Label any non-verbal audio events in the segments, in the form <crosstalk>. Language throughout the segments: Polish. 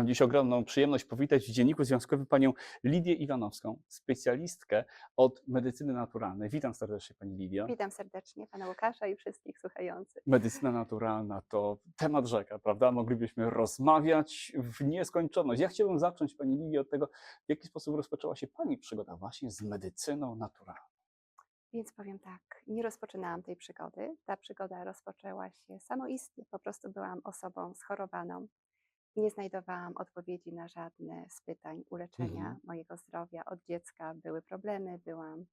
Mam dziś ogromną przyjemność powitać w Dzienniku Związkowym panią Lidię Iwanowską, specjalistkę od medycyny naturalnej. Witam serdecznie pani Lidio. Witam serdecznie pana Łukasza i wszystkich słuchających. Medycyna naturalna to temat rzeka, prawda? Moglibyśmy rozmawiać w nieskończoność. Ja chciałbym zacząć pani Lidio od tego, w jaki sposób rozpoczęła się pani przygoda właśnie z medycyną naturalną. Więc powiem tak, nie rozpoczynałam tej przygody. Ta przygoda rozpoczęła się samoistnie. Po prostu byłam osobą schorowaną. Nie znajdowałam odpowiedzi na żadne z pytań uleczenia Mhm. mojego zdrowia. Od dziecka były problemy. Byłam,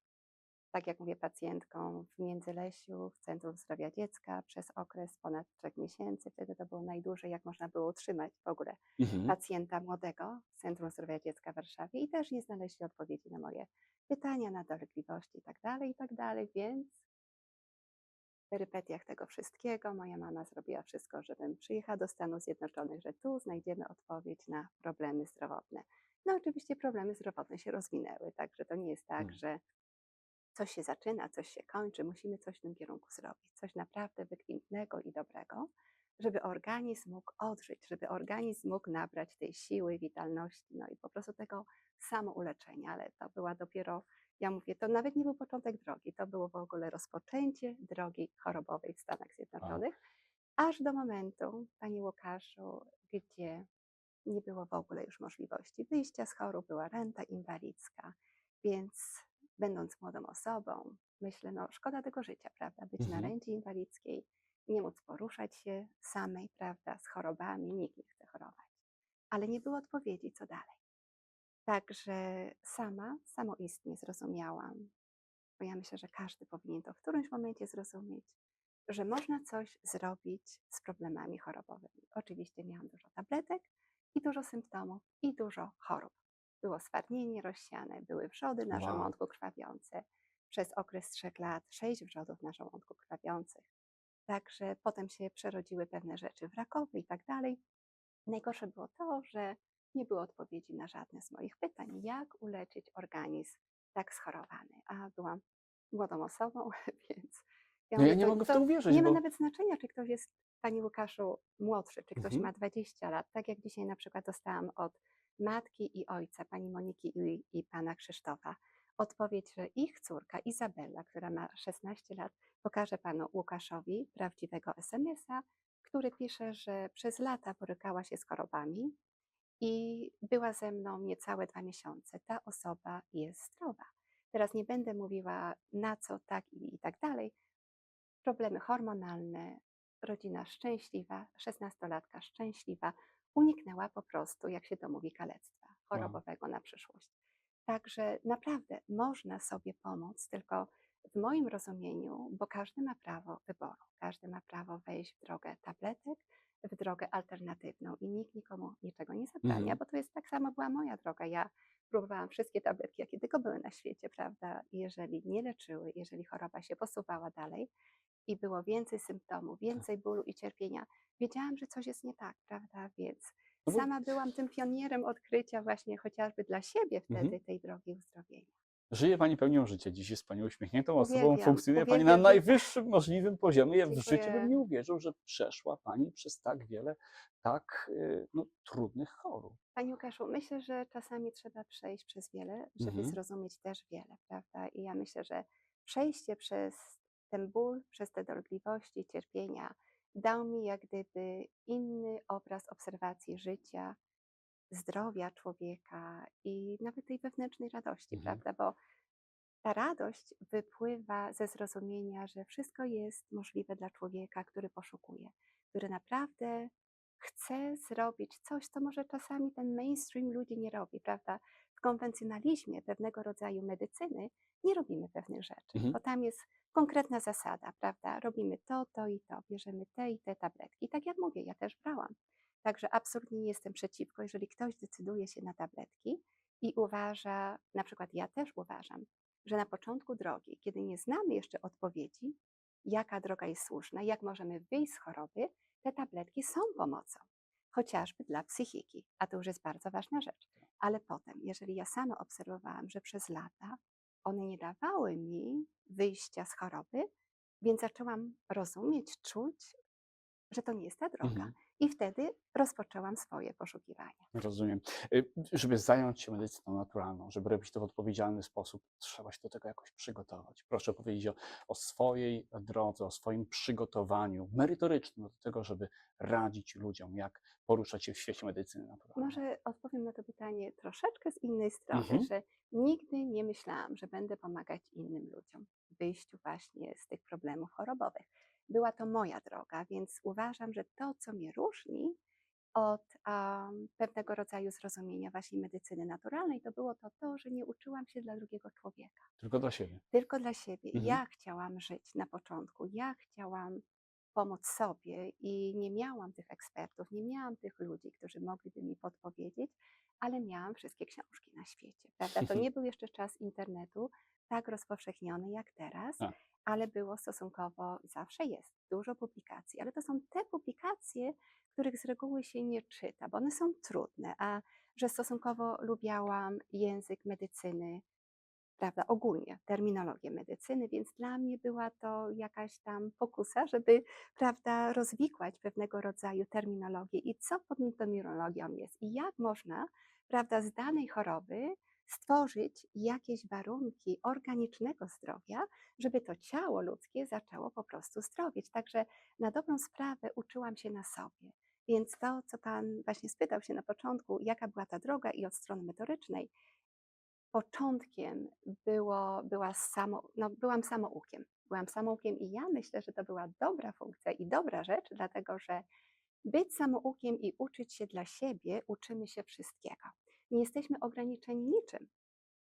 tak jak mówię, pacjentką w Międzylesiu, w Centrum Zdrowia Dziecka przez okres ponad trzech miesięcy. Wtedy to było najdłużej, jak można było utrzymać w ogóle Mhm. pacjenta młodego w Centrum Zdrowia Dziecka w Warszawie i też nie znaleźli odpowiedzi na moje pytania, na dolegliwości i tak dalej, i tak więc perypetiach tego wszystkiego moja mama zrobiła wszystko, żebym przyjechała do Stanów Zjednoczonych, że tu znajdziemy odpowiedź na problemy zdrowotne. No oczywiście problemy zdrowotne się rozwinęły, także to nie jest tak, Mm. że coś się zaczyna, coś się kończy, musimy coś w tym kierunku zrobić, coś naprawdę wykwintnego i dobrego, żeby organizm mógł odżyć, żeby organizm mógł nabrać tej siły, witalności, no i po prostu tego samouleczenia, ale to była dopiero, ja mówię, to nawet nie był początek drogi, to było w ogóle rozpoczęcie drogi chorobowej w Stanach Zjednoczonych, aż do momentu, Panie Łukaszu, gdzie nie było w ogóle już możliwości wyjścia z chorób, była renta inwalidzka, więc będąc młodą osobą, myślę, no szkoda tego życia, prawda, być Mhm. na rencie inwalidzkiej, nie móc poruszać się samej, prawda, z chorobami, nikt nie chce chorować. Ale nie było odpowiedzi, co dalej. Także sama, samoistnie zrozumiałam, bo ja myślę, że każdy powinien to w którymś momencie zrozumieć, że można coś zrobić z problemami chorobowymi. Oczywiście miałam dużo tabletek i dużo symptomów i dużo chorób. Było stwardnienie rozsiane, były wrzody na Wow. żołądku krwawiące. Przez okres trzech lat sześć wrzodów na żołądku krwawiących. Także potem się przerodziły pewne rzeczy wrakowe i tak dalej. Najgorsze było to, że nie było odpowiedzi na żadne z moich pytań, jak uleczyć organizm tak schorowany. A byłam młodą osobą, <laughs> więc ja No ja mówię, nie to- mogę w to uwierzyć, Nie ma bo nawet znaczenia, czy ktoś jest, Panie Łukaszu, młodszy, czy ktoś Mhm. ma 20 lat. Tak jak dzisiaj na przykład dostałam od matki i ojca, pani Moniki i, i pana Krzysztofa, odpowiedź, że ich córka Izabela, która ma 16 lat, pokaże panu Łukaszowi prawdziwego SMS-a, który pisze, że przez lata borykała się z chorobami i była ze mną niecałe dwa miesiące. Ta osoba jest zdrowa. Teraz nie będę mówiła na co, tak i, i tak dalej. Problemy hormonalne, rodzina szczęśliwa, 16-latka szczęśliwa, uniknęła po prostu, jak się to mówi, kalectwa chorobowego na przyszłość. Także naprawdę można sobie pomóc, tylko w moim rozumieniu, bo każdy ma prawo wyboru, każdy ma prawo wejść w drogę tabletek, w drogę alternatywną i nikt nikomu niczego nie zabrania, Mhm. bo to jest tak samo była moja droga. Ja próbowałam wszystkie tabletki, jakie tylko były na świecie, prawda? I jeżeli nie leczyły, jeżeli choroba się posuwała dalej i było więcej symptomów, więcej bólu i cierpienia, wiedziałam, że coś jest nie tak, prawda? Więc No sama byłam tym pionierem odkrycia właśnie chociażby dla siebie wtedy Mhm. tej drogi uzdrowienia. Żyje pani pełnią życia. Dziś jest pani uśmiechniętą osobą, Uwielbiam, funkcjonuje pani na uwielbiam. najwyższym możliwym poziomie. Ja w życiu bym nie uwierzył, że przeszła pani przez tak wiele tak y, no, trudnych chorób. Panie Łukaszu, myślę, że czasami trzeba przejść przez wiele, żeby Mhm. zrozumieć też wiele, prawda? I ja myślę, że przejście przez ten ból, przez te dolegliwości, cierpienia dał mi jak gdyby inny obraz obserwacji życia, zdrowia człowieka i nawet tej wewnętrznej radości, Mhm. prawda? Bo ta radość wypływa ze zrozumienia, że wszystko jest możliwe dla człowieka, który poszukuje, który naprawdę chce zrobić coś, co może czasami ten mainstream ludzi nie robi, prawda? W konwencjonalizmie pewnego rodzaju medycyny nie robimy pewnych rzeczy, Mhm. bo tam jest konkretna zasada, prawda? Robimy to, to i to, bierzemy te i te tabletki. I tak jak mówię, ja też brałam. Także absolutnie nie jestem przeciwko, jeżeli ktoś decyduje się na tabletki i uważa, na przykład ja też uważam, że na początku drogi, kiedy nie znamy jeszcze odpowiedzi, jaka droga jest słuszna, jak możemy wyjść z choroby, te tabletki są pomocą, chociażby dla psychiki, a to już jest bardzo ważna rzecz. Ale potem, jeżeli ja sama obserwowałam, że przez lata one nie dawały mi wyjścia z choroby, więc zaczęłam rozumieć, czuć, że to nie jest ta droga. Mhm. I wtedy rozpoczęłam swoje poszukiwania. Rozumiem. Y, Żeby zająć się medycyną naturalną, żeby robić to w odpowiedzialny sposób, trzeba się do tego jakoś przygotować. Proszę powiedzieć o, o swojej drodze, o swoim przygotowaniu merytorycznym do tego, żeby radzić ludziom, jak poruszać się w świecie medycyny naturalnej. Może odpowiem na to pytanie troszeczkę z innej strony, Mhm. że nigdy nie myślałam, że będę pomagać innym ludziom w wyjściu właśnie z tych problemów chorobowych. Była to moja droga, więc uważam, że to, co mnie różni od um, pewnego rodzaju zrozumienia właśnie medycyny naturalnej, to było to, to, że nie uczyłam się dla drugiego człowieka Tylko dla siebie. tylko dla siebie. Mhm. Ja chciałam żyć na początku, ja chciałam pomóc sobie i nie miałam tych ekspertów, nie miałam tych ludzi, którzy mogliby mi podpowiedzieć, ale miałam wszystkie książki na świecie. Prawda? To <laughs> nie był jeszcze czas internetu tak rozpowszechniony jak teraz, Tak. Ale było stosunkowo, zawsze jest, dużo publikacji, ale to są te publikacje, których z reguły się nie czyta, bo one są trudne, a że stosunkowo lubiałam język medycyny, prawda, ogólnie terminologię medycyny, więc dla mnie była to jakaś tam pokusa, żeby, prawda, rozwikłać pewnego rodzaju terminologię i co pod terminologią jest i jak można, prawda, z danej choroby stworzyć jakieś warunki organicznego zdrowia, żeby to ciało ludzkie zaczęło po prostu zdrowieć. Także na dobrą sprawę uczyłam się na sobie. Więc to, co Pan właśnie spytał się na początku, jaka była ta droga i od strony metorycznej, początkiem było, była samo, no, byłam samoukiem. Byłam samoukiem i ja myślę, że to była dobra funkcja i dobra rzecz, dlatego że być samoukiem i uczyć się dla siebie, uczymy się wszystkiego. Nie jesteśmy ograniczeni niczym,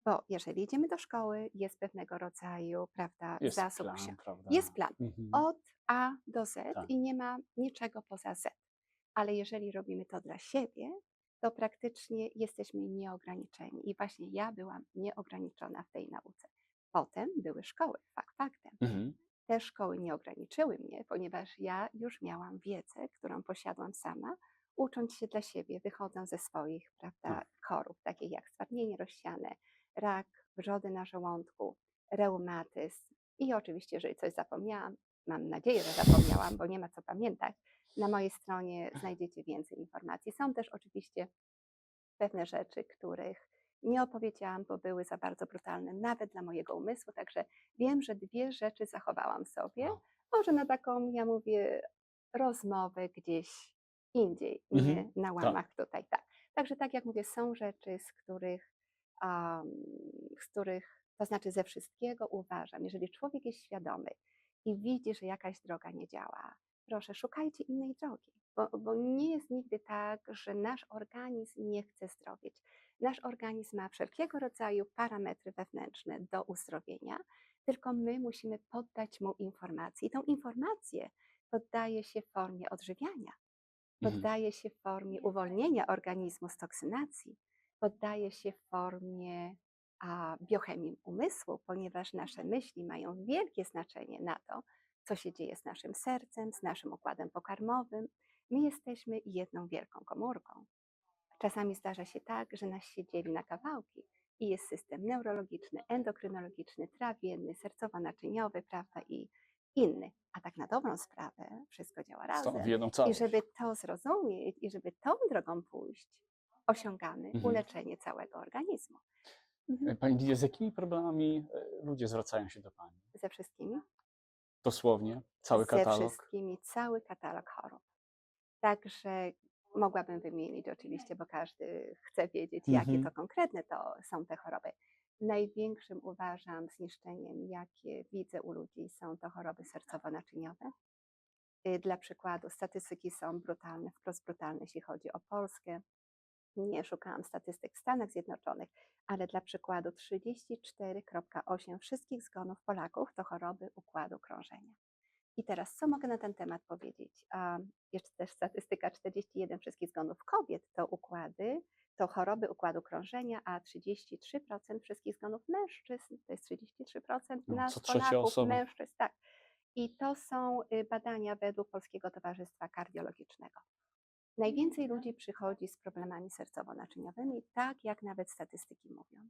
bo jeżeli idziemy do szkoły, jest pewnego rodzaju, prawda, Jest zasób plan, książek. prawda? Jest plan Mhm. od A do Z Tak. i nie ma niczego poza Z. Ale jeżeli robimy to dla siebie, to praktycznie jesteśmy nieograniczeni. I właśnie ja byłam nieograniczona w tej nauce. Potem były szkoły, fakt faktem. Mhm. Te szkoły nie ograniczyły mnie, ponieważ ja już miałam wiedzę, którą posiadłam sama, ucząc się dla siebie, wychodząc ze swoich prawda, chorób, takich jak stwardnienie rozsiane, rak, wrzody na żołądku, reumatyzm i oczywiście, jeżeli coś zapomniałam, mam nadzieję, że zapomniałam, bo nie ma co pamiętać, na mojej stronie znajdziecie więcej informacji. Są też oczywiście pewne rzeczy, których nie opowiedziałam, bo były za bardzo brutalne, nawet dla mojego umysłu. Także wiem, że dwie rzeczy zachowałam sobie. Wow. Może na taką, ja mówię, rozmowę gdzieś indziej, Mhm, nie na łamach tutaj. Tak. Także tak jak mówię, są rzeczy, z których, um, z których, to znaczy ze wszystkiego uważam, jeżeli człowiek jest świadomy i widzi, że jakaś droga nie działa, proszę, szukajcie innej drogi, bo, bo nie jest nigdy tak, że nasz organizm nie chce zdrowieć. Nasz organizm ma wszelkiego rodzaju parametry wewnętrzne do uzdrowienia, tylko my musimy poddać mu informacji. I tą informację poddaje się w formie odżywiania. Poddaje się formie uwolnienia organizmu z toksynacji, poddaje się formie a, biochemii umysłu, ponieważ nasze myśli mają wielkie znaczenie na to, co się dzieje z naszym sercem, z naszym układem pokarmowym. My jesteśmy jedną wielką komórką. Czasami zdarza się tak, że nas się dzieli na kawałki i jest system neurologiczny, endokrynologiczny, trawienny, sercowo-naczyniowy, prawda, i inny. A tak na dobrą sprawę wszystko działa razem. Stanowi jedną I żeby to zrozumieć i żeby tą drogą pójść, osiągamy Mhm. uleczenie całego organizmu. Mhm. Pani Lidia, z jakimi problemami e, ludzie zwracają się do Pani? Ze wszystkimi? Dosłownie, cały Ze katalog. wszystkimi, cały katalog chorób. Także mogłabym wymienić oczywiście, bo każdy chce wiedzieć, jakie Mhm. to konkretne to są te choroby. Największym uważam zniszczeniem, jakie widzę u ludzi, są to choroby sercowo-naczyniowe. Y, Dla przykładu, statystyki są brutalne, wprost brutalne, jeśli chodzi o Polskę. Nie szukałam statystyk w Stanach Zjednoczonych, ale dla przykładu 34,8 wszystkich zgonów Polaków to choroby układu krążenia. I teraz, co mogę na ten temat powiedzieć? A, jeszcze też statystyka 41 wszystkich zgonów kobiet to układy, to choroby układu krążenia, a 33% wszystkich zgonów mężczyzn, to jest 33% No, nas Polaków, osoba. mężczyzn, tak. I to są y, badania według Polskiego Towarzystwa Kardiologicznego. Najwięcej ludzi przychodzi z problemami sercowo-naczyniowymi, tak jak nawet statystyki mówią.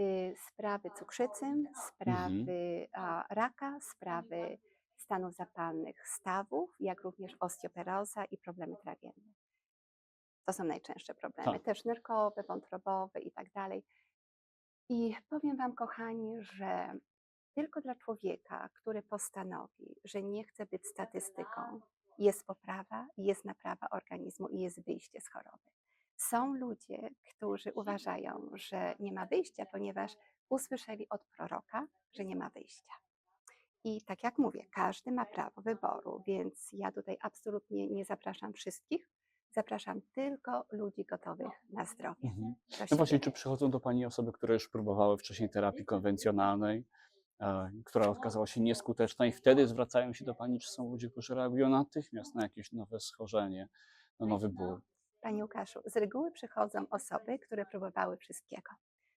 Y, Sprawy cukrzycy, sprawy a, raka, sprawy stanów zapalnych stawów, jak również osteoporoza i problemy trawienne. To są najczęstsze problemy. Tak. Też nerkowe, wątrobowe i tak dalej. I powiem Wam, kochani, że tylko dla człowieka, który postanowi, że nie chce być statystyką, jest poprawa, jest naprawa organizmu i jest wyjście z choroby. Są ludzie, którzy uważają, że nie ma wyjścia, ponieważ usłyszeli od proroka, że nie ma wyjścia. I tak jak mówię, każdy ma prawo wyboru, więc ja tutaj absolutnie nie zapraszam wszystkich. Zapraszam tylko ludzi gotowych na zdrowie. Mhm. No właśnie, czy przychodzą do Pani osoby, które już próbowały wcześniej terapii konwencjonalnej, e, która okazała się nieskuteczna i wtedy zwracają się do Pani, czy są ludzie, którzy reagują natychmiast na jakieś nowe schorzenie, na nowy ból? Panie Łukaszu, z reguły przychodzą osoby, które próbowały wszystkiego.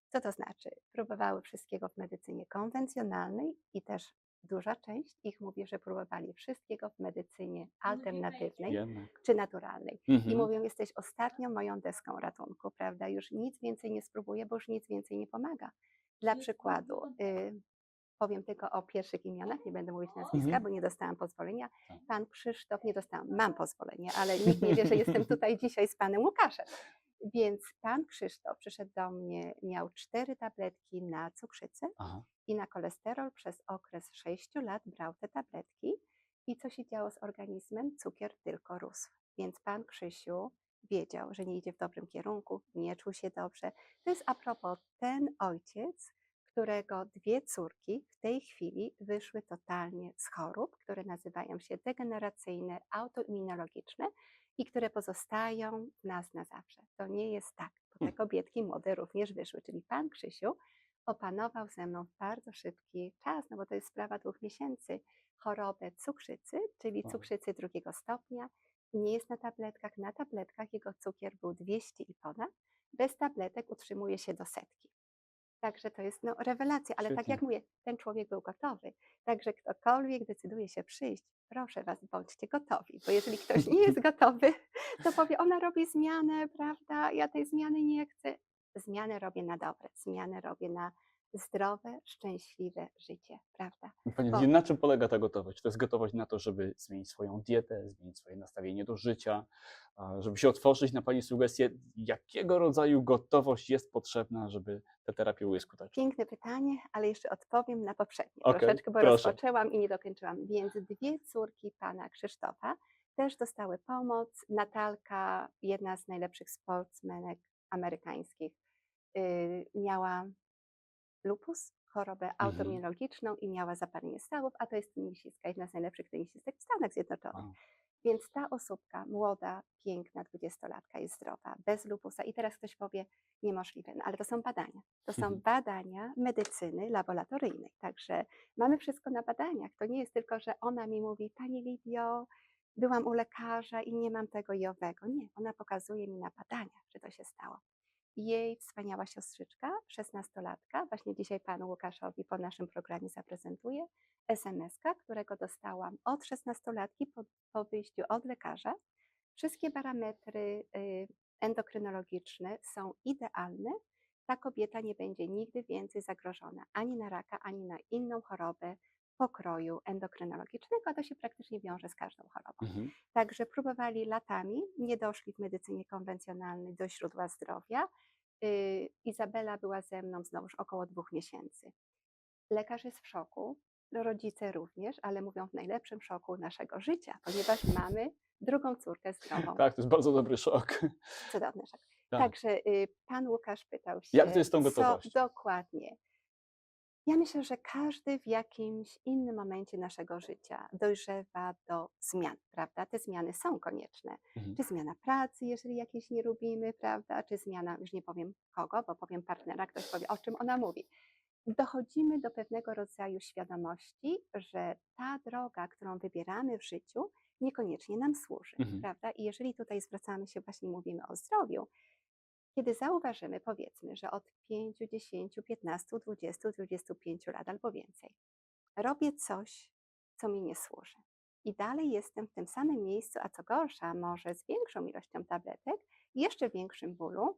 Co to znaczy? Próbowały wszystkiego w medycynie konwencjonalnej i też duża część ich mówi, że próbowali wszystkiego w medycynie alternatywnej Jednak. czy naturalnej. I Mhm. mówią, jesteś ostatnią moją deską ratunku, prawda? Już nic więcej nie spróbuję, bo już nic więcej nie pomaga. Dla przykładu, y, powiem tylko o pierwszych imionach, nie będę mówić nazwiska, Mhm. bo nie dostałam pozwolenia. Tak. Pan Krzysztof, nie dostałam, mam pozwolenie, ale nikt nie wie, że <laughs> jestem tutaj dzisiaj z panem Łukaszem. Więc pan Krzysztof przyszedł do mnie, miał cztery tabletki na cukrzycę Aha. i na kolesterol przez okres 6 lat brał te tabletki. I co się działo z organizmem? Cukier tylko rósł. Więc pan Krzysiu wiedział, że nie idzie w dobrym kierunku, nie czuł się dobrze. To jest a propos ten ojciec, którego dwie córki w tej chwili wyszły totalnie z chorób, które nazywają się degeneracyjne, autoimmunologiczne i które pozostają w nas na zawsze. To nie jest tak, bo te Hmm. kobietki młode również wyszły. Czyli pan Krzysiu opanował ze mną w bardzo szybki czas, no bo to jest sprawa dwóch miesięcy, chorobę cukrzycy, czyli cukrzycy drugiego stopnia. Nie jest na tabletkach. Na tabletkach jego cukier był 200 i ponad. Bez tabletek utrzymuje się do setki. Także to jest no, rewelacja, ale tak Świetnie. jak mówię, ten człowiek był gotowy. Także ktokolwiek decyduje się przyjść, proszę Was, bądźcie gotowi, bo jeżeli ktoś nie jest <laughs> gotowy, to powie, ona robi zmianę, prawda? Ja tej zmiany nie chcę. Zmianę robię na dobre, zmianę robię na zdrowe, szczęśliwe życie, prawda? Pani Bo- na czym polega ta gotowość? To jest gotowość na to, żeby zmienić swoją dietę, zmienić swoje nastawienie do życia, żeby się otworzyć na Pani sugestie, jakiego rodzaju gotowość jest potrzebna, żeby te terapie były skuteczne. Piękne pytanie, ale jeszcze odpowiem na poprzednie Okej, troszeczkę, bo proszę. rozpoczęłam i nie dokończyłam. Więc dwie córki pana Krzysztofa też dostały pomoc. Natalka, jedna z najlepszych sportsmenek amerykańskich, yy, miała lupus, chorobę Mhm. autoimmunologiczną i miała zapalenie stawów, a to jest tenisistka, jedna z najlepszych tenisistek w Stanach Zjednoczonych. Wow. Więc ta osóbka, młoda, piękna, dwudziestolatka jest zdrowa, bez lupusa. I teraz ktoś powie, niemożliwe, no ale to są badania. To są <laughs> badania medycyny laboratoryjnej. Także mamy wszystko na badaniach. To nie jest tylko, że ona mi mówi, Pani Lidio, byłam u lekarza i nie mam tego i owego. Nie, ona pokazuje mi na badaniach, że to się stało. Jej wspaniała siostrzyczka, szesnastolatka, właśnie dzisiaj panu Łukaszowi po naszym programie zaprezentuję, SMS-ka, którego dostałam od szesnastolatki po, po wyjściu od lekarza. Wszystkie parametry y, endokrynologiczne są idealne. Ta kobieta nie będzie nigdy więcej zagrożona ani na raka, ani na inną chorobę pokroju endokrynologicznego, to się praktycznie wiąże z każdą chorobą. Mhm. Także próbowali latami, nie doszli w medycynie konwencjonalnej do źródła zdrowia. Yy, Izabela była ze mną znowuż około dwóch miesięcy. Lekarz jest w szoku, rodzice również, ale mówią w najlepszym szoku naszego życia, ponieważ mamy drugą córkę zdrową. Tak, to jest bardzo dobry szok. Cudowny szok. Tak. Także y, pan Łukasz pytał się, Jak to jest tą co gotowością? dokładnie. Ja myślę, że każdy w jakimś innym momencie naszego życia dojrzewa do zmian, prawda? Te zmiany są konieczne. Mhm. Czy zmiana pracy, jeżeli jakieś nie lubimy, prawda? Czy zmiana, już nie powiem kogo, bo powiem partnera, ktoś powie, o czym ona mówi. Dochodzimy do pewnego rodzaju świadomości, że ta droga, którą wybieramy w życiu, niekoniecznie nam służy, Mhm. prawda? I jeżeli tutaj zwracamy się, właśnie mówimy o zdrowiu, kiedy zauważymy, powiedzmy, że od 5, 10, 15, 20, 25 lat albo więcej, robię coś, co mi nie służy. I dalej jestem w tym samym miejscu, a co gorsza, może z większą ilością tabletek jeszcze większym bólu.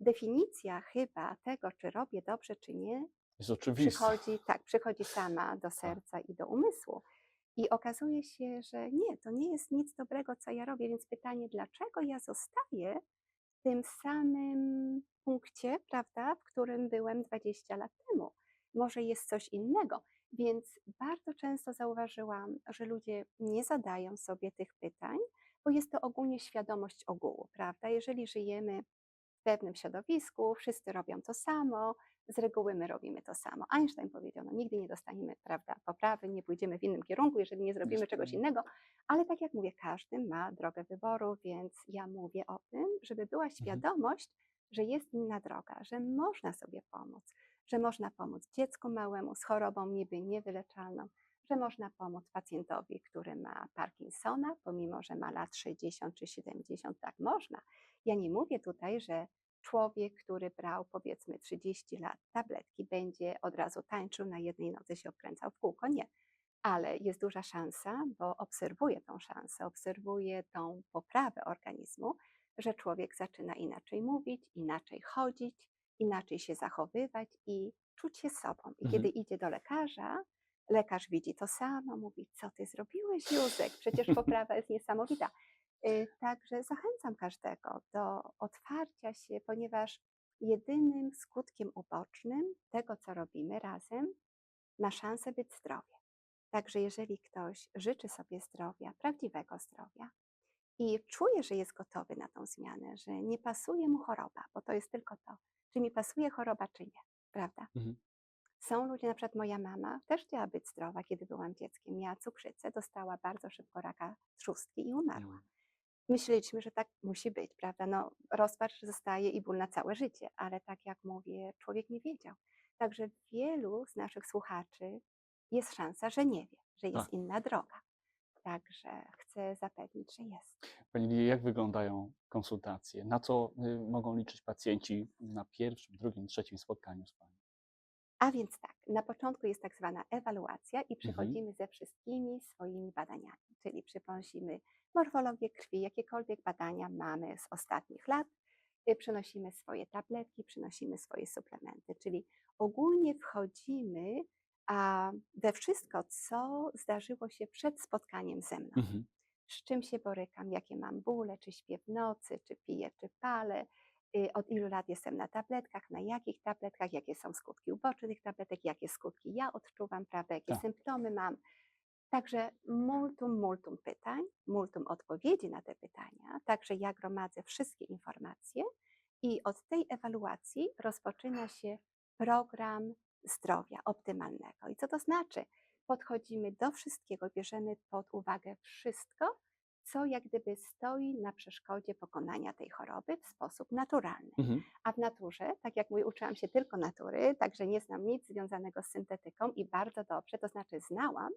Definicja chyba tego, czy robię dobrze, czy nie, Jest oczywiste. przychodzi, tak, przychodzi sama do serca i do umysłu. I okazuje się, że nie, to nie jest nic dobrego, co ja robię, więc pytanie, dlaczego ja zostaję tym samym punkcie, prawda, w którym byłem 20 lat temu? Może jest coś innego. Więc bardzo często zauważyłam, że ludzie nie zadają sobie tych pytań, bo jest to ogólnie świadomość ogółu, prawda? Jeżeli żyjemy w pewnym środowisku, wszyscy robią to samo, z reguły my robimy to samo. Einstein powiedział, no nigdy nie dostaniemy prawda, poprawy, nie pójdziemy w innym kierunku, jeżeli nie zrobimy czegoś innego, ale tak jak mówię, każdy ma drogę wyboru, więc ja mówię o tym, żeby była świadomość, że jest inna droga, że można sobie pomóc, że można pomóc dziecku małemu z chorobą niby niewyleczalną, że można pomóc pacjentowi, który ma Parkinsona, pomimo że ma lat 60 czy 70, tak można. Ja nie mówię tutaj, że człowiek, który brał powiedzmy 30 lat tabletki, będzie od razu tańczył na jednej nodze, się obkręcał w kółko. Nie. Ale jest duża szansa, bo obserwuję tą szansę, obserwuję tą poprawę organizmu, że człowiek zaczyna inaczej mówić, inaczej chodzić, inaczej się zachowywać i czuć się sobą. I Mhm. kiedy idzie do lekarza, lekarz widzi to samo, mówi: Co ty zrobiłeś, Józek? Przecież poprawa jest niesamowita. Y, Także zachęcam każdego do otwarcia się, ponieważ jedynym skutkiem ubocznym tego, co robimy razem, ma szansę być zdrowie. Także jeżeli ktoś życzy sobie zdrowia, prawdziwego zdrowia i czuje, że jest gotowy na tą zmianę, że nie pasuje mu choroba, bo to jest tylko to, czy mi pasuje choroba, czy nie, prawda? Mhm. Są ludzie, na przykład moja mama też chciała być zdrowa, kiedy byłam dzieckiem. Miała cukrzycę, dostała bardzo szybko raka trzustki i umarła. Myśleliśmy, że tak musi być, prawda? No, rozpacz zostaje i ból na całe życie, ale tak jak mówię, człowiek nie wiedział. Także wielu z naszych słuchaczy jest szansa, że nie wie, że jest Tak. inna droga. Także chcę zapewnić, że jest. Pani Lidio, jak wyglądają konsultacje? Na co y, mogą liczyć pacjenci na pierwszym, drugim, trzecim spotkaniu z Panią? A więc tak, na początku jest tak zwana ewaluacja Mhm. i przychodzimy ze wszystkimi swoimi badaniami, czyli przynosimy morfologię krwi, jakiekolwiek badania mamy z ostatnich lat, y, przynosimy swoje tabletki, przynosimy swoje suplementy, czyli ogólnie wchodzimy we wszystko, co zdarzyło się przed spotkaniem ze mną Mhm. z czym się borykam, jakie mam bóle, czy śpię w nocy, czy piję, czy palę, y, od ilu lat jestem na tabletkach, na jakich tabletkach, jakie są skutki uboczne tych tabletek, jakie skutki ja odczuwam, prawda, jakie Tak. symptomy mam. Także multum, multum pytań, multum odpowiedzi na te pytania. Także ja gromadzę wszystkie informacje i od tej ewaluacji rozpoczyna się program zdrowia optymalnego. I co to znaczy? Podchodzimy do wszystkiego, bierzemy pod uwagę wszystko, co jak gdyby stoi na przeszkodzie pokonania tej choroby w sposób naturalny. Mhm. A w naturze, tak jak mówię, uczyłam się tylko natury, także nie znam nic związanego z syntetyką i bardzo dobrze, to znaczy znałam,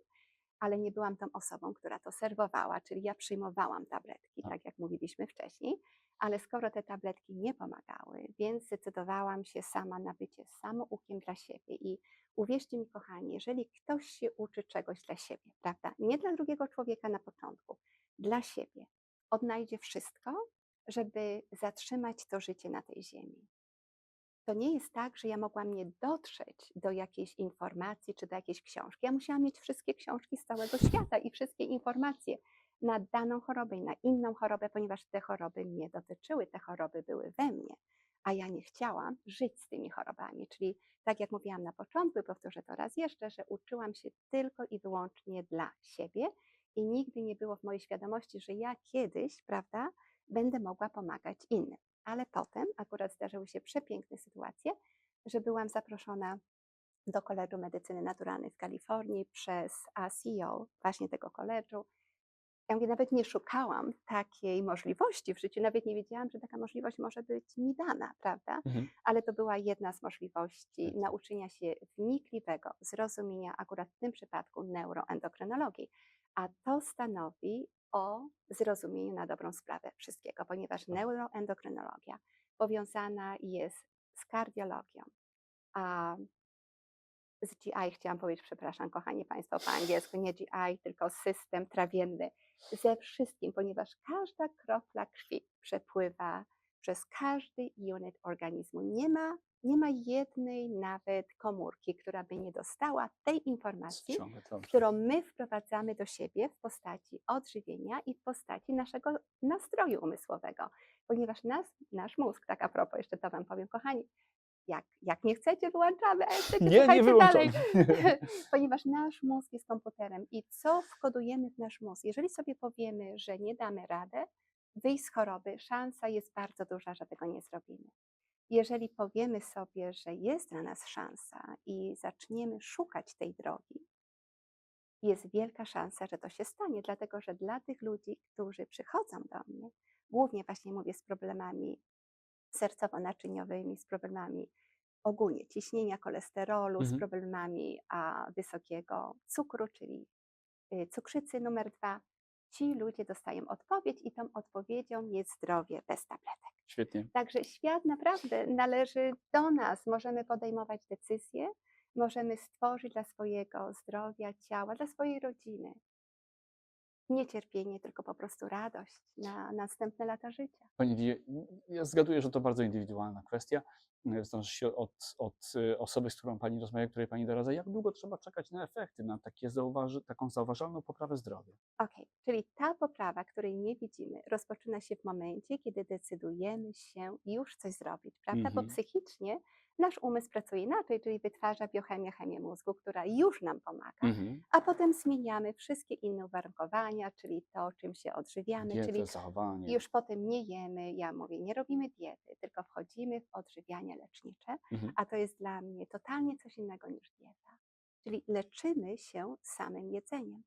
ale nie byłam tą osobą, która to serwowała, czyli ja przyjmowałam tabletki, Tak. tak jak mówiliśmy wcześniej, ale skoro te tabletki nie pomagały, więc zdecydowałam się sama na bycie samoukiem dla siebie i uwierzcie mi, kochani, jeżeli ktoś się uczy czegoś dla siebie, prawda, nie dla drugiego człowieka na początku, dla siebie, odnajdzie wszystko, żeby zatrzymać to życie na tej ziemi. To nie jest tak, że ja mogłam nie dotrzeć do jakiejś informacji czy do jakiejś książki. Ja musiałam mieć wszystkie książki z całego świata i wszystkie informacje na daną chorobę i na inną chorobę, ponieważ te choroby mnie dotyczyły, te choroby były we mnie, a ja nie chciałam żyć z tymi chorobami. Czyli tak jak mówiłam na początku powtórzę to raz jeszcze, że uczyłam się tylko i wyłącznie dla siebie i nigdy nie było w mojej świadomości, że ja kiedyś, prawda, będę mogła pomagać innym. Ale potem akurat zdarzyły się przepiękne sytuacje, że byłam zaproszona do Koledżu Medycyny Naturalnej w Kalifornii przez CEO właśnie tego koledżu. Ja mówię, nawet nie szukałam takiej możliwości w życiu, nawet nie wiedziałam, że taka możliwość może być mi dana, prawda? Mhm. Ale to była jedna z możliwości Tak. nauczenia się wnikliwego zrozumienia, akurat w tym przypadku neuroendokrynologii. A to stanowi o zrozumieniu na dobrą sprawę wszystkiego, ponieważ Tak. neuroendokrynologia powiązana jest z kardiologią, a z GI chciałam powiedzieć, przepraszam, kochani Państwo, po angielsku, nie GI, tylko system trawienny, ze wszystkim, ponieważ każda kropla krwi przepływa przez każdy unit organizmu. Nie ma, nie ma jednej nawet komórki, która by nie dostała tej informacji, którą my wprowadzamy do siebie w postaci odżywienia i w postaci naszego nastroju umysłowego. Ponieważ nas, nasz mózg, tak a propos, jeszcze to Wam powiem, kochani, jak, jak nie chcecie, wyłączamy, a chcecie, Nie, nie wyłączam. dalej. <laughs> Ponieważ nasz mózg jest komputerem i co wkodujemy w nasz mózg? Jeżeli sobie powiemy, że nie damy radę wyjść z choroby, szansa jest bardzo duża, że tego nie zrobimy. Jeżeli powiemy sobie, że jest dla nas szansa i zaczniemy szukać tej drogi, jest wielka szansa, że to się stanie, dlatego że dla tych ludzi, którzy przychodzą do mnie, głównie właśnie mówię z problemami sercowo-naczyniowymi, z problemami ogólnie ciśnienia, cholesterolu, z Mhm. problemami a, wysokiego cukru, czyli y, cukrzycy numer dwa, ci ludzie dostają odpowiedź i tą odpowiedzią jest zdrowie bez tabletek. Świetnie. Także świat naprawdę należy do nas. Możemy podejmować decyzje, możemy stworzyć dla swojego zdrowia, ciała, dla swojej rodziny. Nie cierpienie, tylko po prostu radość na następne lata życia. Pani Lidio, ja zgaduję, że to bardzo indywidualna kwestia. Zależy się od, od e, osoby, z którą Pani rozmawia, której Pani doradza, jak długo trzeba czekać na efekty, na takie zauważy, taką zauważalną poprawę zdrowia. Ok, czyli ta poprawa, której nie widzimy, rozpoczyna się w momencie, kiedy decydujemy się już coś zrobić, prawda? Bo Mhm. psychicznie nasz umysł pracuje inaczej, czyli wytwarza biochemię, chemię mózgu, która już nam pomaga, Mhm. a potem zmieniamy wszystkie inne uwarunkowania, czyli to, czym się odżywiamy, czyli Dietę, zachowanie. już potem nie jemy, ja mówię, nie robimy diety, tylko wchodzimy w odżywianie lecznicze, Mhm. a to jest dla mnie totalnie coś innego niż dieta. Czyli leczymy się samym jedzeniem.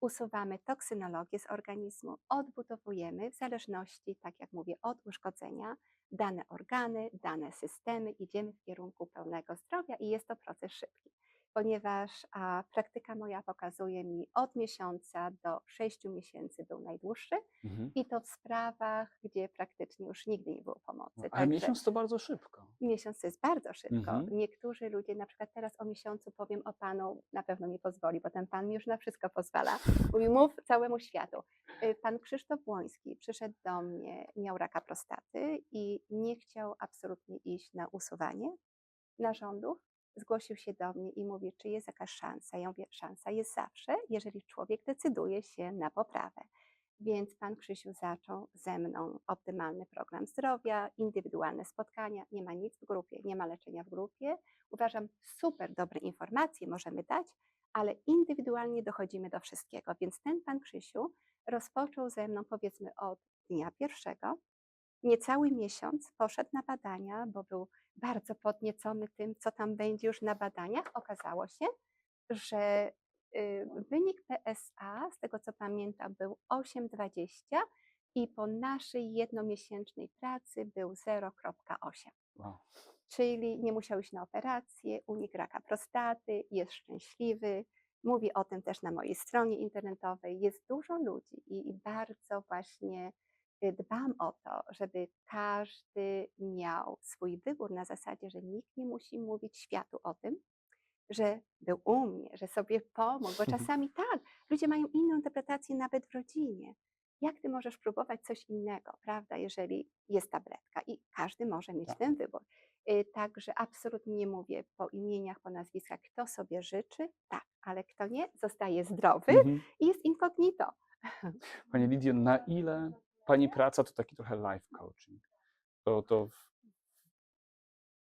Usuwamy toksynologię z organizmu, odbudowujemy w zależności, tak jak mówię, od uszkodzenia dane organy, dane systemy, idziemy w kierunku pełnego zdrowia i jest to proces szybki, ponieważ a, praktyka moja pokazuje mi od miesiąca do sześciu miesięcy był najdłuższy Mhm. i to w sprawach, gdzie praktycznie już nigdy nie było pomocy. Ale Także miesiąc to bardzo szybko. miesiąc to jest bardzo szybko. Mhm. Niektórzy ludzie, na przykład teraz o miesiącu powiem o panu, na pewno mi pozwoli, bo ten pan mi już na wszystko pozwala. Mówi, mów całemu światu. Y, Pan Krzysztof Błoński przyszedł do mnie, miał raka prostaty i nie chciał absolutnie iść na usuwanie narządów. Zgłosił się do mnie i mówi, czy jest jakaś szansa. Ja mówię, szansa jest zawsze, jeżeli człowiek decyduje się na poprawę. Więc pan Krzysiu zaczął ze mną optymalny program zdrowia, indywidualne spotkania. Nie ma nic w grupie, nie ma leczenia w grupie. Uważam, super dobre informacje możemy dać, ale indywidualnie dochodzimy do wszystkiego. Więc ten pan Krzysiu rozpoczął ze mną powiedzmy od dnia pierwszego. Niecały miesiąc poszedł na badania, bo był bardzo podniecony tym, co tam będzie już na badaniach. Okazało się, że y, wynik PSA, z tego co pamiętam, był 8,20 i po naszej jednomiesięcznej pracy był 0,8. Wow. Czyli nie musiał iść na operację, unikł raka prostaty, jest szczęśliwy. Mówi o tym też na mojej stronie internetowej. Jest dużo ludzi i, i bardzo właśnie dbam o to, żeby każdy miał swój wybór na zasadzie, że nikt nie musi mówić światu o tym, że był u mnie, że sobie pomógł, bo <laughs> czasami tak, ludzie mają inną interpretację nawet w rodzinie. Jak ty możesz próbować coś innego, prawda, jeżeli jest tabletka i każdy może mieć Tak. ten wybór. Y, Także absolutnie nie mówię po imieniach, po nazwiskach, kto sobie życzy, tak, ale kto nie, zostaje zdrowy Mhm. i jest incognito. Pani Lidio, na ile Pani praca to taki trochę life coaching? To, to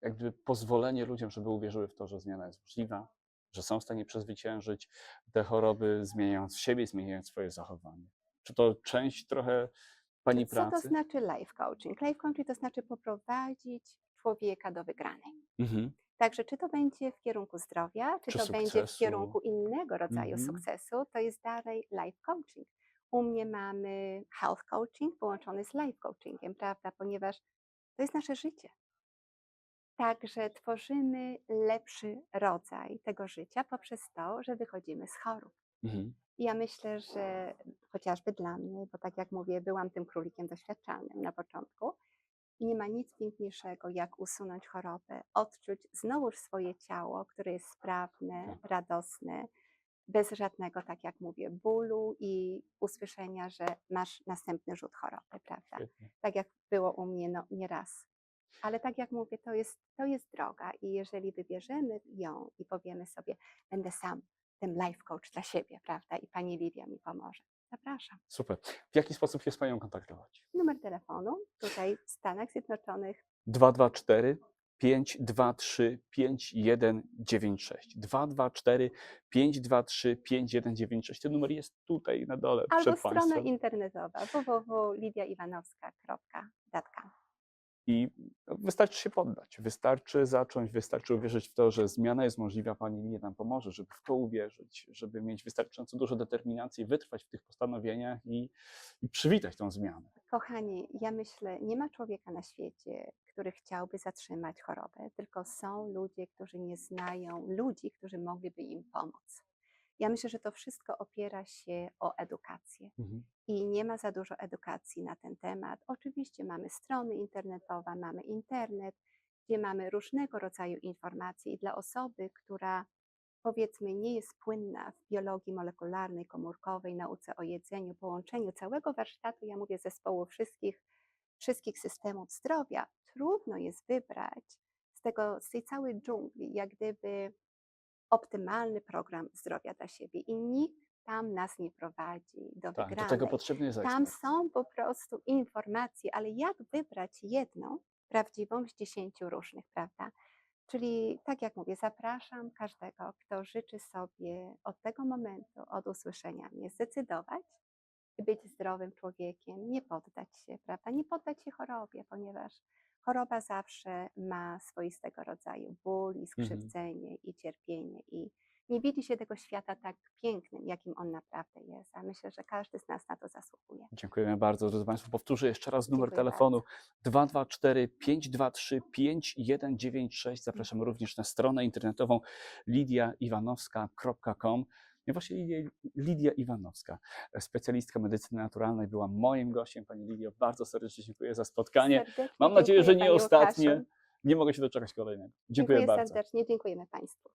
jakby pozwolenie ludziom, żeby uwierzyły w to, że zmiana jest możliwa, że są w stanie przezwyciężyć te choroby, zmieniając siebie, zmieniając swoje zachowanie. Czy to część trochę Pani Co to pracy? znaczy life coaching? Life coaching to znaczy poprowadzić człowieka do wygranej. Mhm. Także czy to będzie w kierunku zdrowia, czy, Czy to będzie w sukcesu. kierunku innego rodzaju Mhm. sukcesu, to jest dalej life coaching. U mnie mamy health coaching połączony z life coachingiem, prawda? Ponieważ to jest nasze życie. Także tworzymy lepszy rodzaj tego życia poprzez to, że wychodzimy z chorób. Mhm. I Ja myślę, że chociażby dla mnie, bo tak jak mówię, byłam tym królikiem doświadczalnym na początku, nie ma nic piękniejszego, jak usunąć chorobę, odczuć znowuż swoje ciało, które jest sprawne, Tak. radosne, bez żadnego, tak jak mówię, bólu i usłyszenia, że masz następny rzut choroby, prawda? Świetnie. Tak jak było u mnie no, nieraz. Ale tak jak mówię, to jest, to jest droga i jeżeli wybierzemy ją i powiemy sobie, będę sam tym life coach dla siebie, prawda? I pani Lidia mi pomoże. Zapraszam. Super. W jaki sposób się z Panią kontaktować? Numer telefonu tutaj w Stanach Zjednoczonych 224 523 5196. 224 523 5196. Ten numer jest tutaj na dole albo przed strona Państwem. internetowa www.lidiaiwanowska.com. I wystarczy się poddać, wystarczy zacząć, wystarczy uwierzyć w to, że zmiana jest możliwa. Pani Lidia nam pomoże, żeby w to uwierzyć, żeby mieć wystarczająco dużo determinacji, wytrwać w tych postanowieniach i, i przywitać tą zmianę. Kochani, ja myślę, nie ma człowieka na świecie, który chciałby zatrzymać chorobę, tylko są ludzie, którzy nie znają ludzi, którzy mogliby im pomóc. Ja myślę, że to wszystko opiera się o edukację i nie ma za dużo edukacji na ten temat. Oczywiście mamy strony internetowe, mamy internet, gdzie mamy różnego rodzaju informacje i dla osoby, która powiedzmy nie jest płynna w biologii molekularnej, komórkowej, nauce o jedzeniu, połączeniu całego warsztatu, ja mówię zespołu wszystkich, wszystkich systemów zdrowia, trudno jest wybrać z, tego, z tej całej dżungli, jak gdyby optymalny program zdrowia dla siebie i nikt tam nas nie prowadzi do Tak, do wygranej. tego potrzebny jest Tam są po prostu informacje, ale jak wybrać jedną prawdziwą z dziesięciu różnych, prawda? Czyli tak jak mówię, zapraszam każdego, kto życzy sobie od tego momentu, od usłyszenia mnie, zdecydować być zdrowym człowiekiem, nie poddać się, prawda? Nie poddać się chorobie, ponieważ choroba zawsze ma swoistego rodzaju ból i skrzywdzenie i cierpienie i nie widzi się tego świata tak pięknym, jakim on naprawdę jest. A myślę, że każdy z nas na to zasługuje. Dziękujemy bardzo, drodzy Państwo. Powtórzę jeszcze raz numer Dziękuję telefonu 224 523 5196. Zapraszam również na stronę internetową lidiaiwanowska.com. I właśnie Lidia, Iwanowska, specjalistka medycyny naturalnej, była moim gościem. Pani Lidio, bardzo serdecznie dziękuję za spotkanie. Serdecznie Mam nadzieję, że nie ostatnie. Łukaszu. Nie mogę się doczekać kolejnego. Dziękuję, Dziękuję bardzo. serdecznie, dziękujemy Państwu.